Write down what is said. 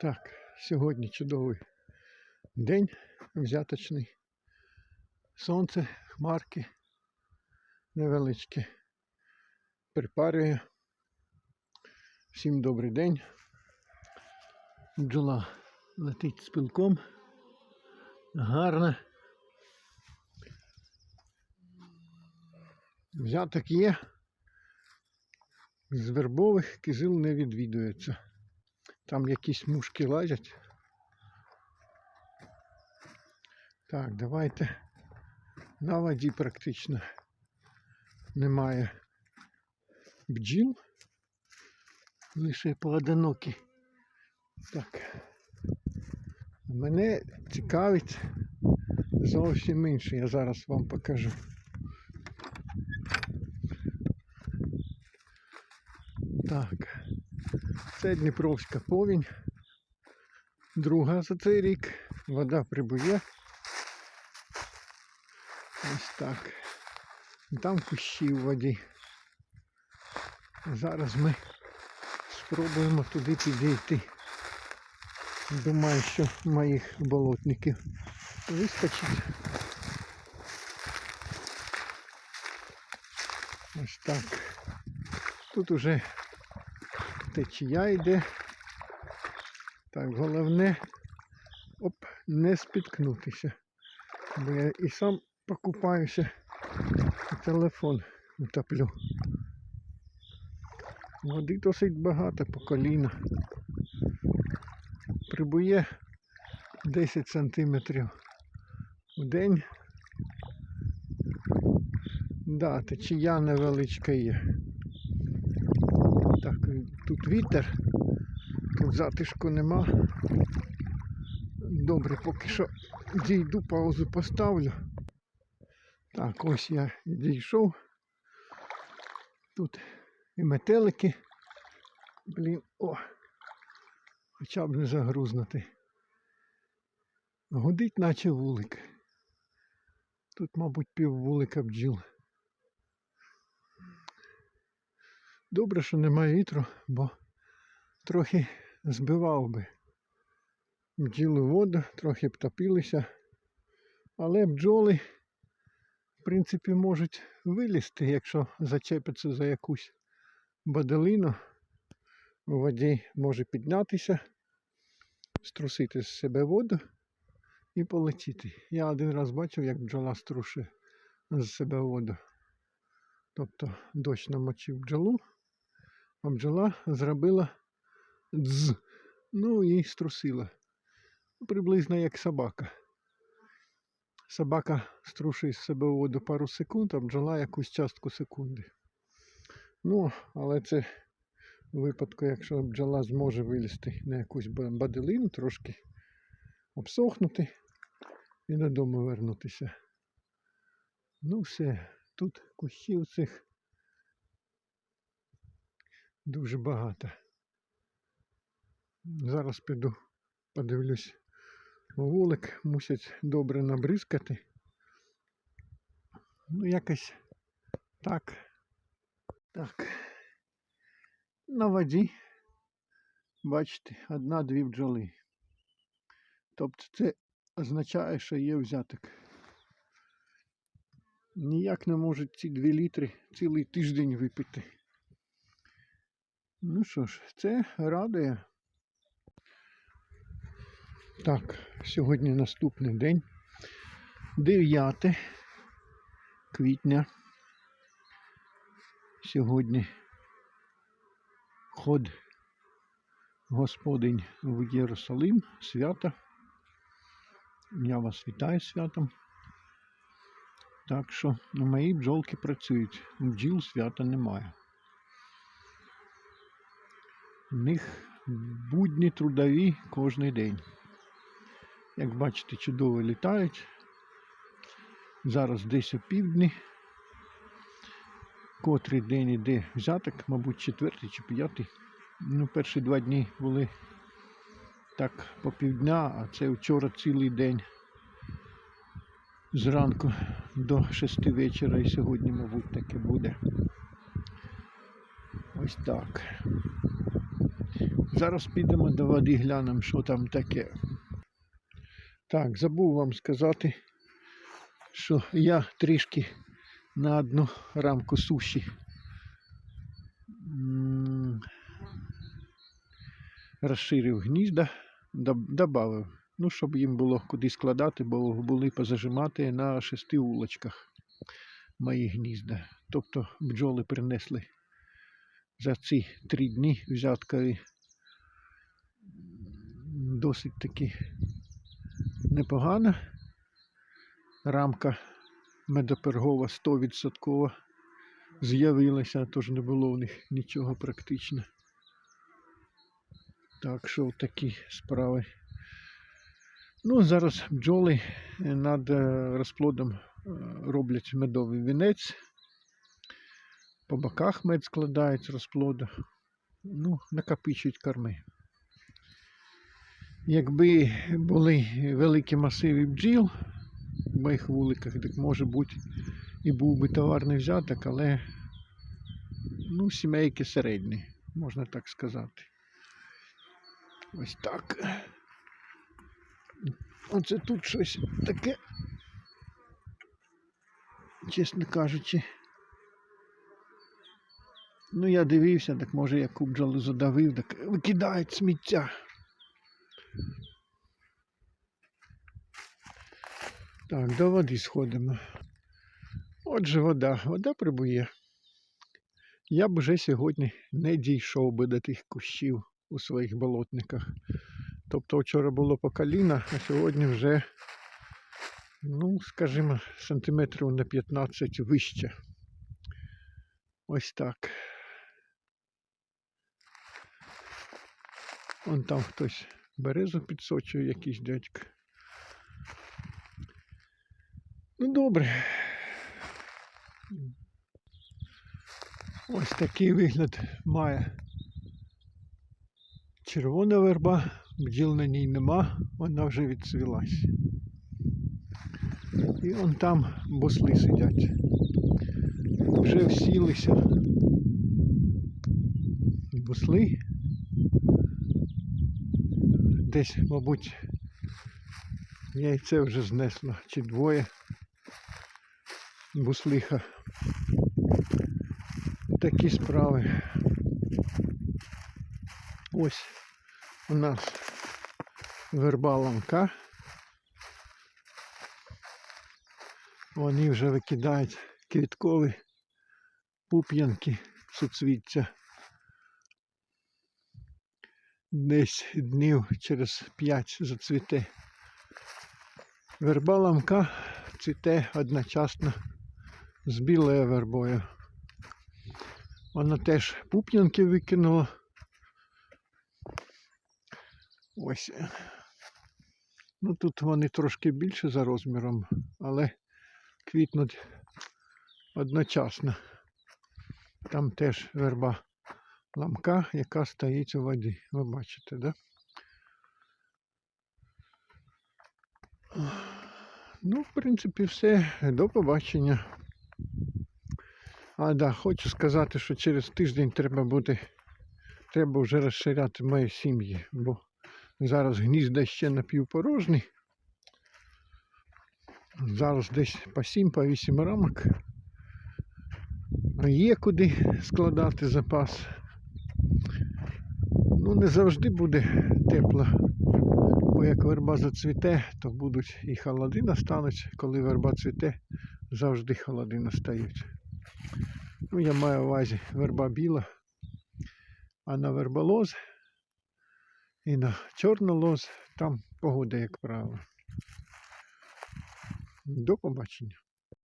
Так, сьогодні чудовий день взяточний. Сонце, хмарки невеличкі. Припарює. Всім добрий день. Бджола летить з пилком. Гарна. Взяток є. З вербових кизил не відвідується. Там якісь мушки лазять. Так, давайте. На воді практично немає бджіл. Лише поодинокі. Так. Мене цікавить зовсім інше. Я зараз вам покажу. Так. Це Дніпровська повінь. Друга за цей рік. Вода прибує. Ось так. Там кущі в воді. Зараз ми спробуємо туди підійти. Думаю, що моїх болотників вистачить. Ось так. Тут уже течія йде. Так, головне оп, не спіткнутися. Бо я і сам покупаюся, і телефон утоплю. Води досить багато по коліна. Прибує 10 сантиметрів у день. Да, течія невеличка є. Тут вітер, тут затишку нема. Добре, поки що дійду, паузу поставлю. Так, ось я дійшов. Тут і метелики. Блін, о, хоча б не загрузнути. Гудить, наче вулик. Тут, мабуть, пів вулика бджіл. Добре, що немає вітру, бо трохи збивав би бджіли воду, трохи б топилися. Але бджоли, в принципі, можуть вилізти, якщо зачепиться за якусь баделину. У воді може піднятися, струсити з себе воду і полетіти. Я один раз бачив, як бджола струшує з себе воду. Тобто дощ намочив бджолу, а бджола зробила дз, ну і струсила. Приблизно як собака. Собака струшує з себе воду пару секунд, а бджола якусь частку секунди. Ну, але це у випадку, якщо бджола зможе вилізти на якусь баделину, трошки обсохнути і додому вернутися. Ну все, тут кущів цих дуже багато. Зараз піду, подивлюсь. Вулик мусять добре набризкати. Ну, якось так. Так. На воді, бачите, одна-дві бджоли. Тобто це означає, що є взяток. Ніяк не можуть ці 2 літри цілий тиждень випити. Ну що ж, це радує. Так, сьогодні наступний день. 9 квітня. Сьогодні ход Господень в Єрусалим, свято. Я вас вітаю святом. Так що ну, мої бджолки працюють. Бджіл свята немає. У них будні трудові кожен день. Як бачите, чудово літають. Зараз десь у півдні. Котрий день іде взяток, мабуть, четвертий чи п'ятий. Ну, перші два дні були так по півдня, а це вчора цілий день. Зранку до шести вечора і сьогодні, мабуть, таке буде. Ось так. Зараз підемо до води, глянемо, що там таке. Так, забув вам сказати, що я трішки на одну рамку суші розширив гнізда, добавив. Ну, щоб їм було куди складати, бо були позажимати на шести улочках мої гнізда. Тобто бджоли принесли за ці три дні взяткові досить таки непогана. Рамка медопергова 100% з'явилася, тож не було в них нічого практично. Так що такі справи. Ну, зараз бджоли над е, розплодом е, роблять медовий вінець. По боках мед складають з розплоду. Ну, накопичують корми. Якби були великі масиви бджіл в моїх вуликах, так може бути і був би товарний взяток, але ну, сімейки середні, можна так сказати. Ось так. Оце тут щось таке, чесно кажучи. Ну, я дивився, так може я кубджалу задавив, так викидають сміття. Так, до води сходимо. Отже, вода. Вода прибує. Я б вже сьогодні не дійшов би до тих кущів у своїх болотниках. Тобто вчора було по коліна, а сьогодні вже, ну, скажімо, сантиметрів на 15 вище. Ось так. Вон там хтось березу підсочує, якийсь дядько. Ну добре. Ось такий вигляд має червона верба, бджіл на ній нема, вона вже відцвілась. І он там босли сидять. Вже всілися. Бусли. Десь, мабуть, яйце вже знесло, чи двоє буслиха. Такі справи. Ось у нас верба ланка. Вони вже викидають квіткові пуп'янки суцвіття. Десь днів через п'ять зацвіте. Верба ламка цвіте одночасно з білою вербою. Вона теж пуп'янки викинула. Ось. Ну тут вони трошки більше за розміром, але квітнуть одночасно. Там теж верба ламка, яка стоїть у воді. Ви бачите, да? Ну, в принципі, все. До побачення. А да, хочу сказати, що через тиждень треба буде, треба вже розширяти мої сім'ї, бо зараз гнізда ще напівпорожні. Зараз десь по 7 по 8 рамок. Є куди складати запас. Ну, не завжди буде тепло. Бо як верба зацвіте, то будуть і холоди настануть. Коли верба цвіте, завжди холоди настають. Ну, я маю в увазі верба біла, а на верболоз і на чорнолоз там погода, як правило. До побачення.